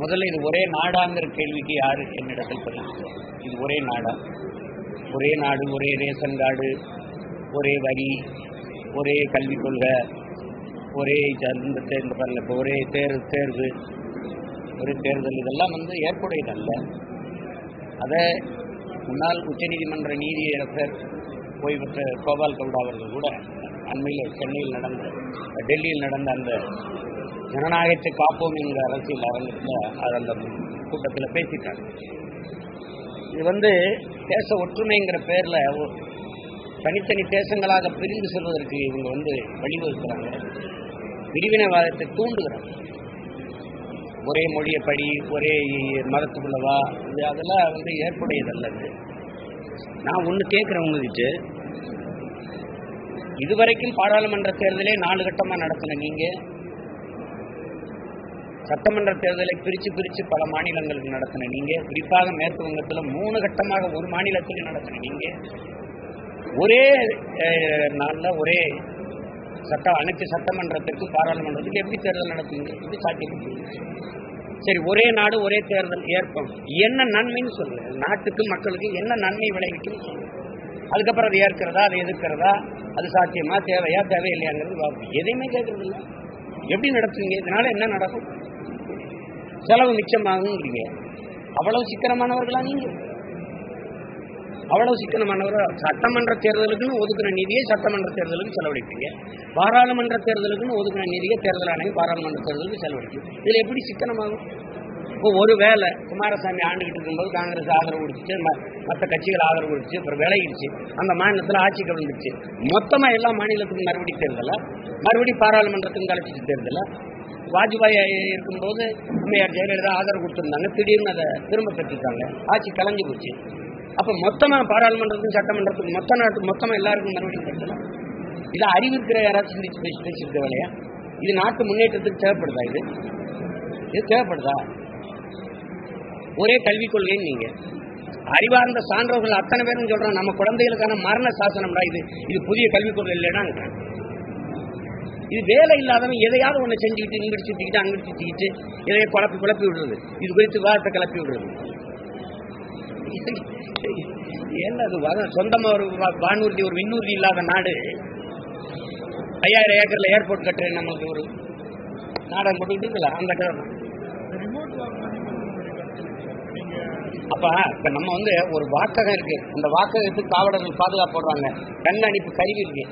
முதல்ல இது ஒரே நாடாங்கிற கேள்விக்கு யாரு என்னிடத்தில் பதில் இது ஒரே நாடா. ஒரே நாடு ஒரே ரேஷன் கார்டு ஒரே வரி ஒரே கல்விக் கொள்கை ஒரே இந்த தேர்ந்து பாருங்கள் இப்போ ஒரே தேர்வு தேர்வு ஒரே தேர்தல் இதெல்லாம் வந்து ஏற்புடையதல்ல. அதை முன்னாள் உச்சநீதிமன்ற நீதியரசர் ஓய்வு பெற்ற கோபால் கவுடா அவர்கள் கூட அண்மையில் சென்னையில் நடந்த டெல்லியில் நடந்த அந்த ஜனநாயகத்தை காப்போம் என்கிற அரசியல் அரங்கத்தில் அது அந்த கூட்டத்தில் பேசிட்டாங்க இது வந்து தேச ஒற்றுமைங்கிற பேரில் தனித்தனி தேசங்களாக பிரிந்து செல்வதற்கு இவங்க வந்து வழிவகுக்கிறாங்க. பிரிவினைவாதத்தை தூண்டுகிறாங்க. ஒரே மொழியை படி ஒரே மதத்துக்குள்ளவா? இது அதெல்லாம் வந்து ஏற்புடையதல்லது. நான் ஒன்று கேட்குறேன் உங்ககிட்ட இதுவரைக்கும் பாராளுமன்ற தேர்தலே நாலு கட்டமாக நடத்தின நீங்கள் சட்டமன்ற தேர்தலை பிரித்து பிரித்து பல மாநிலங்களுக்கு நடத்தின நீங்கள் குறிப்பாக மேற்கு வங்கத்தில் மூணு கட்டமாக ஒரு மாநிலத்திலையும் நடத்தின நீங்கள் ஒரே நாளில் ஒரே சட்ட அனைத்து சட்டமன்றத்திற்கு பாராளுமன்றத்துக்கு எப்படி தேர்தல் நடத்துங்க இது சாத்தியம் சரி ஒரே நாடு ஒரே தேர்தல் ஏற்படும். என்ன நன்மைன்னு சொல்லுங்க நாட்டுக்கு மக்களுக்கு என்ன நன்மை விளைவிக்கும் சொல்லுங்க அதுக்கப்புறம் அது ஏற்கிறதா அதை எதிர்க்கிறதா அது சாத்தியமா தேவையா தேவையில்லையாங்கிறது எதையுமே கேட்கறது இல்லை எப்படி நடத்துவீங்க? இதனால என்ன நடக்கும்? செலவு மிச்சமாகுங்கிறீங்க அவ்வளவு சிக்கனமானவர்களா நீங்க. அவ்வளவு சிக்கனமானவர் சட்டமன்ற தேர்தலுக்குன்னு ஒதுக்குன நிதியை சட்டமன்ற தேர்தலுக்கு செலவழிப்பீங்க. பாராளுமன்ற தேர்தலுக்குன்னு ஒதுக்குன நிதியை தேர்தல் ஆணையம் பாராளுமன்ற தேர்தலுக்கு செலவழிக்கும். இதில் எப்படி சிக்கனமாகும்? இப்போ ஒரு வேலை குமாரசாமி ஆண்டுகிட்டு இருக்கும்போது காங்கிரஸ் ஆதரவு கொடுத்துச்சு மற்ற கட்சிகள் ஆதரவு கொடுத்துச்சு அப்புறம் விலகிடுச்சு. அந்த மாநிலத்தில் ஆட்சி கவிழ்ந்துச்சு மொத்தமாக எல்லா மாநிலத்துக்கும் மறுபடியும் தேர்தலை? மறுபடி பாராளுமன்றத்துக்கும் கழிச்சிட்டு தேர்தலை? வாஜ்பாய் இருக்கும்போது அம்மையார் ஜெயலலிதா ஆதரவு கொடுத்துருந்தாங்க திடீர்னு அதை திரும்ப பெற்றுட்டாங்க. ஆட்சி கலைஞ்சு போச்சு. அப்போ மொத்தமாக பாராளுமன்றத்துக்கும் சட்டமன்றத்துக்கும் மொத்த நாட்டுக்கு மொத்தமாக எல்லாருக்கும் மறுபடியும் தேர்தலை அறிவு அறிவிக்கிற யாராவது சிந்திச்சு பேசி பேசியிருக்க வேலையா இது நாட்டு முன்னேற்றத்துக்கு தேவைப்படுதா இது? இது தேவைப்படுதா? ஒரே கல்விக் கொள்கைன்னு நீங்க. அறிவார்ந்த சான்றோர்கள் அத்தனை பேரும் சொல்றாங்க நம்ம குழந்தைகளுக்கான மரண சாசனம்டா இது. இது புதிய கல்விக் கொள்கை இல்லைன்னா இது வேலை இல்லாதவன் எதையாவது ஒன்று செஞ்சுக்கிட்டு இங்கிட்டு சுற்றிக்கிட்டு அங்கிட்டு சுற்றிக்கிட்டு எதையோ குழப்பி குழப்பி விடுறது. இது குறித்து விவாதத்தை கிளப்பி விடுறது. என்ன அது சொந்தமா ஒரு வானூர்தி ஒரு விண்ணூர்தி இல்லாத நாடு. ஐயாயிரம் ஏக்கர்ல ஏர்போர்ட் கட்டுறேன் நமக்கு ஒரு நாடகம் போட்டுக்கிட்டு இருக்குல்ல அந்த கதை அப்ப இப்ப நம்ம வந்து ஒரு வாக்ககம் இருக்கு. அந்த வாக்ககத்துக்கு காவலர்கள் பாதுகாப்பு போடுறாங்க கண்காணிப்பு கருவி இருக்கு.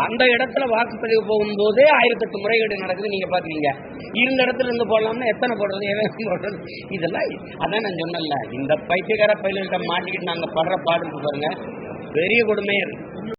அந்த இடத்துல வாக்குப்பதிவு போகும்போதே ஆயிரத்தெட்டு முறைகேடு நடக்குது நீங்க பாக்குறீங்க இருந்த இடத்துல இருந்து போடலாம்னா எத்தனை போடுறது எவ்வளவு போடுறது? இதெல்லாம் அதான் நான் சொன்னேன்ல. இந்த பைத்தியக்கார பயில்கிட்ட மாட்டிக்கிட்டு நாங்க படுற பாடு பாருங்க. பெரிய கொடுமையே இருக்கு